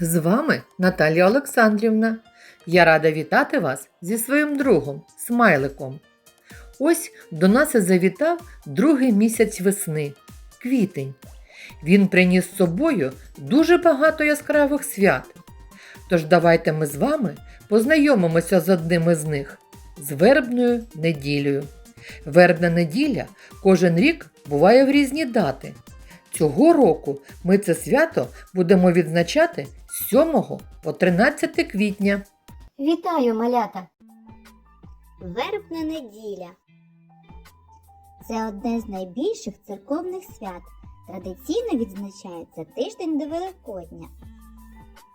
З вами Наталія Олександрівна. Я рада вітати вас зі своїм другом, смайликом. Ось до нас завітав другий місяць весни квітень. Він приніс з собою дуже багато яскравих свят. Тож давайте ми з вами познайомимося з одним із них з вербною неділею. Вербна неділя кожен рік буває в різні дати. Цього року ми це свято будемо відзначати 7 по 13 квітня. Вітаю, малята! Вербна неділя. Це одне з найбільших церковних свят. Традиційно відзначається тиждень до Великодня.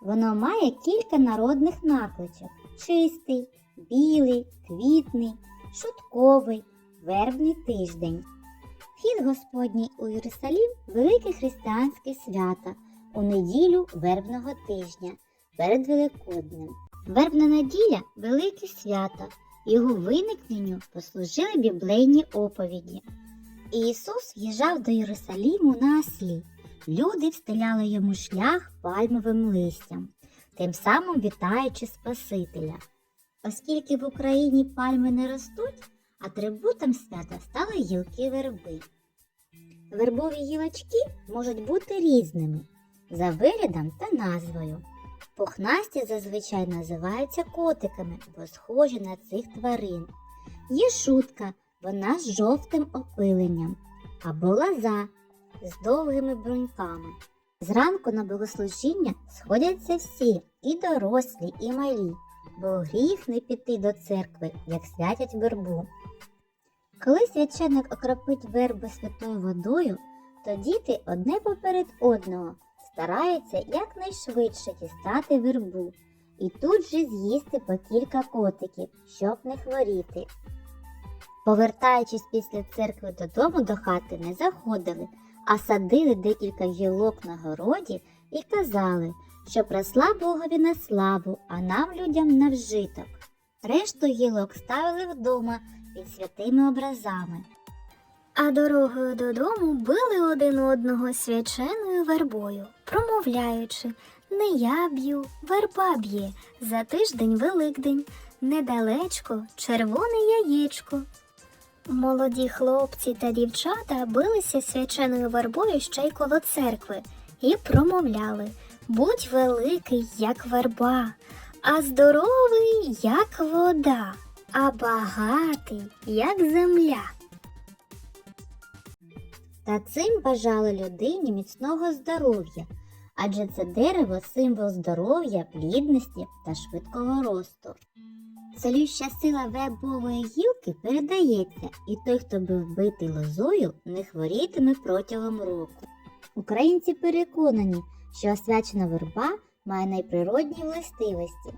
Воно має кілька народних накличок: чистий, білий, квітний, шутковий, вербний тиждень. Вхід Господній у Єрусалім велике християнське свято у неділю вербного тижня перед Великоднем. Вербна неділя велике свято. Його виникненню послужили біблейні оповіді. Ісус в'їжджав до Єрусаліму на ослі. Люди встиляли йому шлях пальмовим листям, тим самим вітаючи Спасителя. Оскільки в Україні пальми не ростуть, атрибутом свята стали гілки верби. Вербові гілочки можуть бути різними за виглядом та назвою. Пухнасті зазвичай називаються котиками, бо схожі на цих тварин. Є шутка, вона з жовтим опиленням, або лоза з довгими бруньками. Зранку на богослужіння сходяться всі, і дорослі, і малі, бо гріх не піти до церкви, як святять вербу. Коли священник окропить верби святою водою, то діти одне поперед одного стараються якнайшвидше дістати вербу і тут же з'їсти по кілька котиків, щоб не хворіти. Повертаючись після церкви додому до хати, не заходили, а садили декілька гілок на городі і казали, щоб росла Богові на славу, а нам людям на вжиток. Решту гілок ставили вдома під святими образами. А дорогою додому били один одного свяченою вербою, промовляючи не я б'ю, верба б'є, за тиждень Великдень, недалечко червоне яєчко. Молоді хлопці та дівчата билися свяченою вербою ще й коло церкви і промовляли Будь великий, як верба, а здоровий, як вода, а багатий, як земля. Та цим бажали людині міцного здоров'я, адже це дерево символ здоров'я, плідності та швидкого росту. Целюща сила вербової гілки передається, і той, хто був вбитий лозою, не хворітиме протягом року. Українці переконані, що освячена верба має найприродні властивості,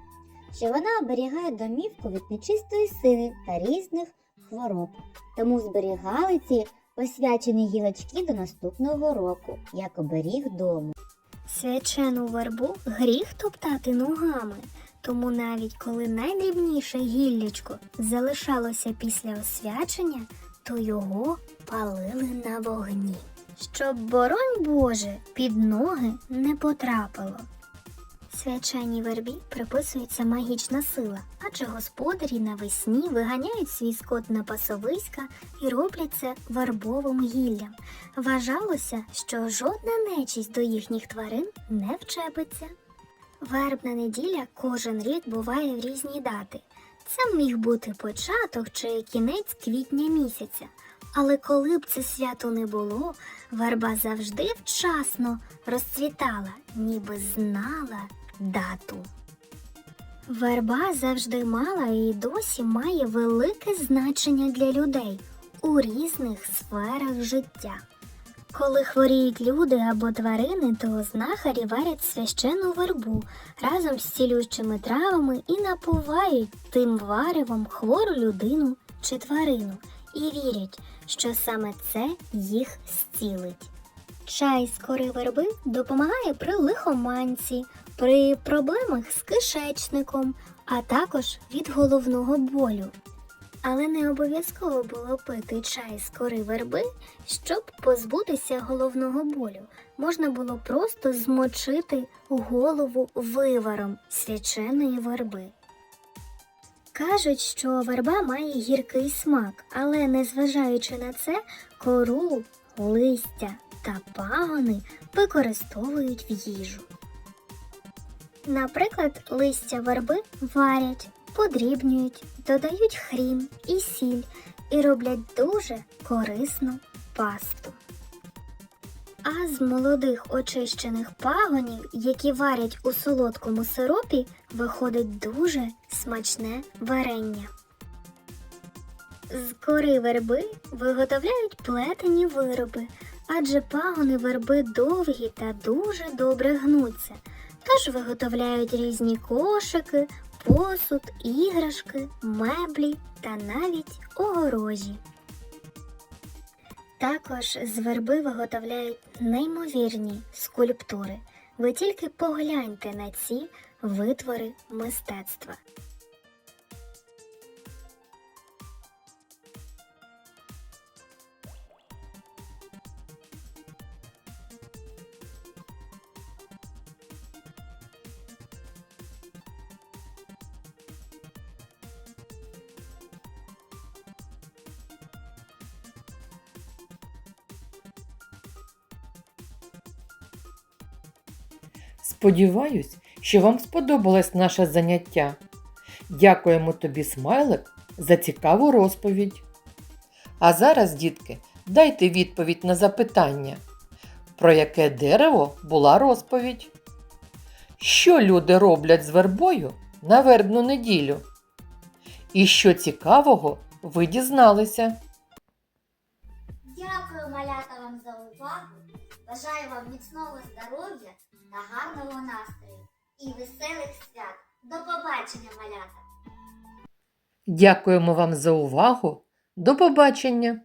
що вона оберігає домівку від нечистої сили та різних хвороб, тому зберігали ці посвячені гілочки до наступного року, як оберіг дому. Свячену вербу гріх топтати ногами, тому навіть коли найдрібніше гіллячко залишалося після освячення, то його палили на вогні, щоб, боронь Боже, під ноги не потрапило. Свяченій вербі приписується магічна сила, адже господарі навесні виганяють свій скот на пасовиська і роблять це вербовим гіллям. Вважалося, що жодна нечість до їхніх тварин не вчепиться. Вербна неділя кожен рік буває в різні дати. Це міг бути початок чи кінець квітня місяця. Але коли б це свято не було, верба завжди вчасно розцвітала, ніби знала дату. Верба завжди мала і досі має велике значення для людей у різних сферах життя. Коли хворіють люди або тварини, то знахарі варять священну вербу разом з цілющими травами і напувають тим варевом хвору людину чи тварину і вірять, що саме це їх зцілить. Чай з кори верби допомагає при лихоманці, при проблемах з кишечником, а також від головного болю. Але не обов'язково було пити чай з кори верби, щоб позбутися головного болю. Можна було просто змочити голову виваром свяченої верби. Кажуть, що верба має гіркий смак, але незважаючи на це, кору, листя та пагони використовують в їжу. Наприклад, листя верби варять, подрібнюють, додають хрін і сіль і роблять дуже корисну пасту. А з молодих очищених пагонів, які варять у солодкому сиропі, виходить дуже смачне варення. З кори верби виготовляють плетені вироби, адже пагони верби довгі та дуже добре гнуться. Тож виготовляють різні кошики, посуд, іграшки, меблі та навіть огорожі. Також з верби виготовляють неймовірні скульптури. Ви тільки погляньте на ці витвори мистецтва. Сподіваюсь, що вам сподобалось наше заняття. Дякуємо тобі, смайлик, за цікаву розповідь. А зараз, дітки, дайте відповідь на запитання, про яке дерево була розповідь. Що люди роблять з вербою на вербну неділю? І що цікавого ви дізналися? Увагу. Бажаю вам міцного здоров'я та гарного настрою і веселих свят. До побачення, малята! Дякуємо вам за увагу. До побачення!